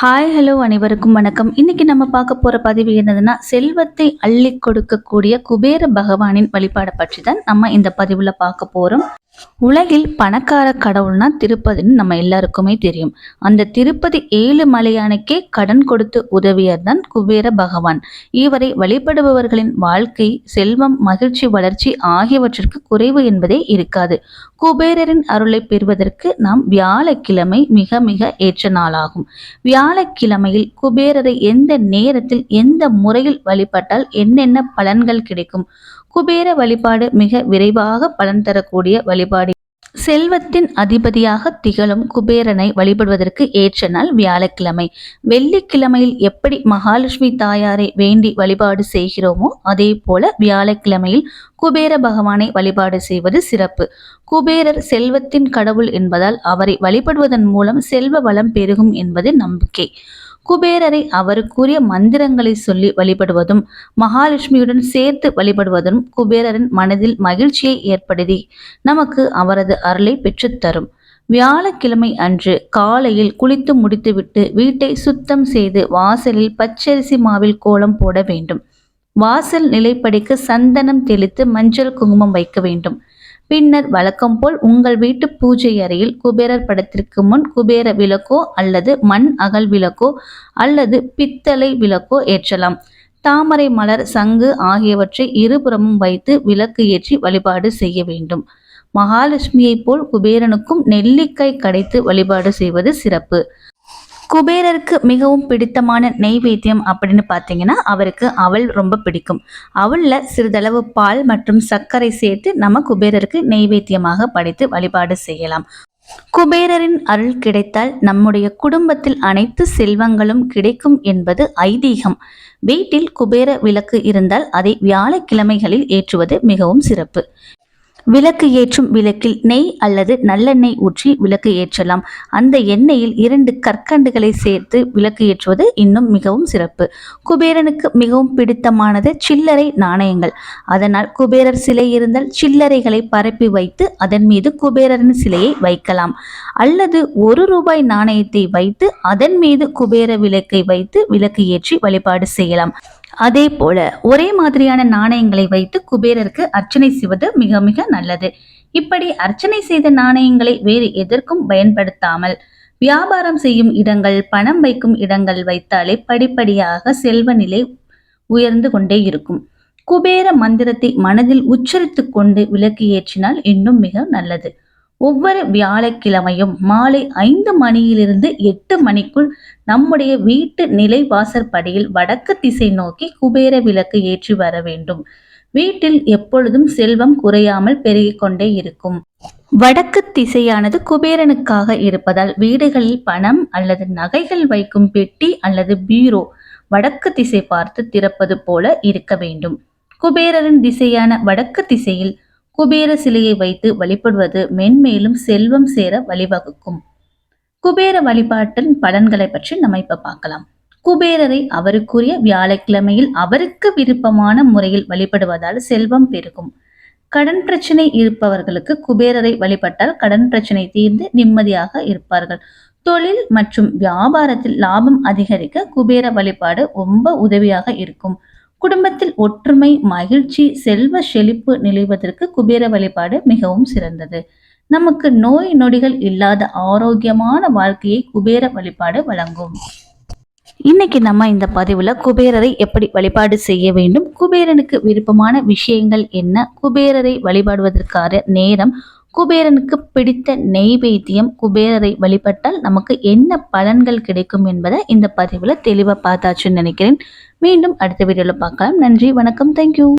Hi hello அனைவருக்கும் வணக்கம். இன்னைக்கு நம்ம பார்க்க போற பதிவு என்னதுன்னா செல்வத்தை அள்ளி கொடுக்கக்கூடிய குபேர பகவானின் வழிபாடை பற்றி தான் நம்ம இந்த பதிவுல பார்க்க போறோம். உலகில் பணக்கார கடவுள்னா திருப்பதின்னு நம்ம எல்லாருக்குமே தெரியும். அந்த திருப்பதி ஏழு மலையானுக்கே கடன் கொடுத்து உதவியர் தான் குபேர பகவான். இவரை வழிபடுபவர்களின் வாழ்க்கை செல்வம் மகிழ்ச்சி வளர்ச்சி ஆகியவற்றிற்கு குறைவு என்பதே இருக்காது. குபேரரின் அருளை பெறுவதற்கு நாம் வியாழக்கிழமை மிக மிக ஏற்ற நாளாகும். வியாழக்கிழமையில் குபேரரை எந்த நேரத்தில் எந்த முறையில் வழிபட்டால் என்னென்ன பலன்கள் கிடைக்கும்? குபேர வழிபாடு மிக விரைவாக பலன் தரக்கூடிய வழிபாடு. செல்வத்தின் அதிபதியாக திகழும் குபேரனை வழிபடுவதற்கு ஏற்ற நாள் வியாழக்கிழமை. வெள்ளிக்கிழமையில் எப்படி மகாலட்சுமி தாயாரை வேண்டி வழிபாடு செய்கிறோமோ அதே போல வியாழக்கிழமையில் குபேர பகவானை வழிபாடு செய்வது சிறப்பு. குபேரர் செல்வத்தின் கடவுள் என்பதால் அவரை வழிபடுவதன் மூலம் செல்வ வளம் பெருகும் என்பது நம்பிக்கை. குபேரரை அவருக்குரிய மந்திரங்களை சொல்லி வழிபடுவதும் மகாலட்சுமியுடன் சேர்த்து வழிபடுவதும் குபேரரின் மனதில் மகிழ்ச்சியை ஏற்படுத்தி நமக்கு அவரது அருளை பெற்றுத்தரும். வியாழக்கிழமை அன்று காலையில் குளித்து முடித்துவிட்டு வீட்டை சுத்தம் செய்து வாசலில் பச்சரிசி மாவில் கோலம் போட வேண்டும். வாசல் நிலைப்படிக்கு சந்தனம் தெளித்து மஞ்சள் குங்குமம் வைக்க வேண்டும். பின்னர் வழக்கம் போல் உங்கள் வீட்டு பூஜை அறையில் குபேரர் படத்திற்கு முன் குபேர விளக்கோ அல்லது மண் அகல் விளக்கோ அல்லது பித்தளை விளக்கோ ஏற்றலாம். தாமரை மலர் சங்கு ஆகியவற்றை இருபுறமும் வைத்து விளக்கு ஏற்றி வழிபாடு செய்ய வேண்டும். மகாலட்சுமியைப் போல் குபேரனுக்கும் நெல்லிக்காய் கடைத்து வழிபாடு செய்வது சிறப்பு. குபேரருக்கு மிகவும் பிடித்தமான நெய்வேத்தியம் அப்படின்னு பார்த்தீங்கன்னா அவருக்கு அவள் ரொம்ப பிடிக்கும். அவளில் சிறிதளவு பால் மற்றும் சர்க்கரை சேர்த்து நம்ம குபேரருக்கு நெய்வேத்தியமாக படைத்து வழிபாடு செய்யலாம். குபேரரின் அருள் கிடைத்தால் நம்முடைய குடும்பத்தில் அனைத்து செல்வங்களும் கிடைக்கும் என்பது ஐதீகம். வீட்டில் குபேர விளக்கு இருந்தால் அதை வியாழக்கிழமைகளில் ஏற்றுவது மிகவும் சிறப்பு. விளக்கு ஏற்றும் விளக்கில் நெய் அல்லது நல்லெண்ணெய் ஊற்றி விளக்கு ஏற்றலாம். அந்த எண்ணெயில் இரண்டு கற்கண்டுகளை சேர்த்து விளக்கு ஏற்றுவது இன்னும் மிகவும் சிறப்பு. குபேரனுக்கு மிகவும் பிடித்தமானது சில்லறை நாணயங்கள். அதனால் குபேரர் சிலை இருந்தால் சில்லறைகளை பரப்பி வைத்து அதன் மீது குபேரரின் சிலையை வைக்கலாம். அல்லது ஒரு ரூபாய் நாணயத்தை வைத்து அதன் மீது குபேர விளக்கை வைத்து விளக்கு ஏற்றி வழிபாடு செய்யலாம். அதே போல ஒரே மாதிரியான நாணயங்களை வைத்து குபேரருக்கு அர்ச்சனை செய்வது மிக மிக நல்லது. இப்படி அர்ச்சனை செய்த நாணயங்களை வேறு எதற்கும் பயன்படுத்தாமல் வியாபாரம் செய்யும் இடங்கள் பணம் வைக்கும் இடங்கள் வைத்தாலே படிப்படியாக செல்வ நிலை உயர்ந்து கொண்டே இருக்கும். குபேர மந்திரத்தை மனதில் உச்சரித்து கொண்டு விளக்கு ஏற்றினால் இன்னும் மிக நல்லது. ஒவ்வொரு வியாழக்கிழமையும் மாலை ஐந்து மணியிலிருந்து எட்டு மணிக்குள் நம்முடைய வீட்டு நிலை வாசற்படியில் வடக்கு திசை நோக்கி குபேர விளக்கு ஏற்றி வர வேண்டும். வீட்டில் எப்பொழுதும் செல்வம் குறையாமல் பெருகிக் கொண்டே இருக்கும். வடக்கு திசையானது குபேரனுக்காக இருப்பதால் வீடுகளில் பணம் அல்லது நகைகள் வைக்கும் பெட்டி அல்லது பீரோ வடக்கு திசை பார்த்து திறப்பது போல இருக்க வேண்டும். குபேரரின் திசையான வடக்கு திசையில் குபேர சிலையை வைத்து வழிபடுவது மென்மேலும் செல்வம் சேர வழிவகுக்கும். குபேர வழிபாட்டின் பலன்களை பற்றி நம்ம இப்ப பார்க்கலாம். குபேரரை அவருக்குரிய வியாழக்கிழமையில் அவருக்கு விருப்பமான முறையில் வழிபடுவதால் செல்வம் பெருகும். கடன் பிரச்சனை இருப்பவர்களுக்கு குபேரரை வழிபட்டால் கடன் பிரச்சனை தீர்ந்து நிம்மதியாக இருப்பார்கள். தொழில் மற்றும் வியாபாரத்தில் லாபம் அதிகரிக்க குபேர வழிபாடு ரொம்ப உதவியாக இருக்கும். குடும்பத்தில் ஒற்றுமை மகிழ்ச்சி செல்வ செழிப்பு நிலைவதற்கு குபேர வழிபாடு மிகவும் சிறந்தது. நமக்கு நோய் நொடிகள் இல்லாத ஆரோக்கியமான வாழ்க்கையை குபேர வழிபாடு வழங்கும். இன்னைக்கு நம்ம இந்த பதிவுல குபேரரை எப்படி வழிபாடு செய்ய வேண்டும் குபேரனுக்கு விருப்பமான விஷயங்கள் என்ன குபேரரை வழிபாடுவதற்கான நேரம் குபேரனுக்கு பிடித்த நெய்வேத்தியம் குபேரரை வழிபட்டால் நமக்கு என்ன பலன்கள் கிடைக்கும் என்பதை இந்த பதிவில் தெளிவாக பார்த்தாச்சுன்னு நினைக்கிறேன். மீண்டும் அடுத்த வீடியோவில் பார்க்கலாம். நன்றி வணக்கம். தேங்க்யூ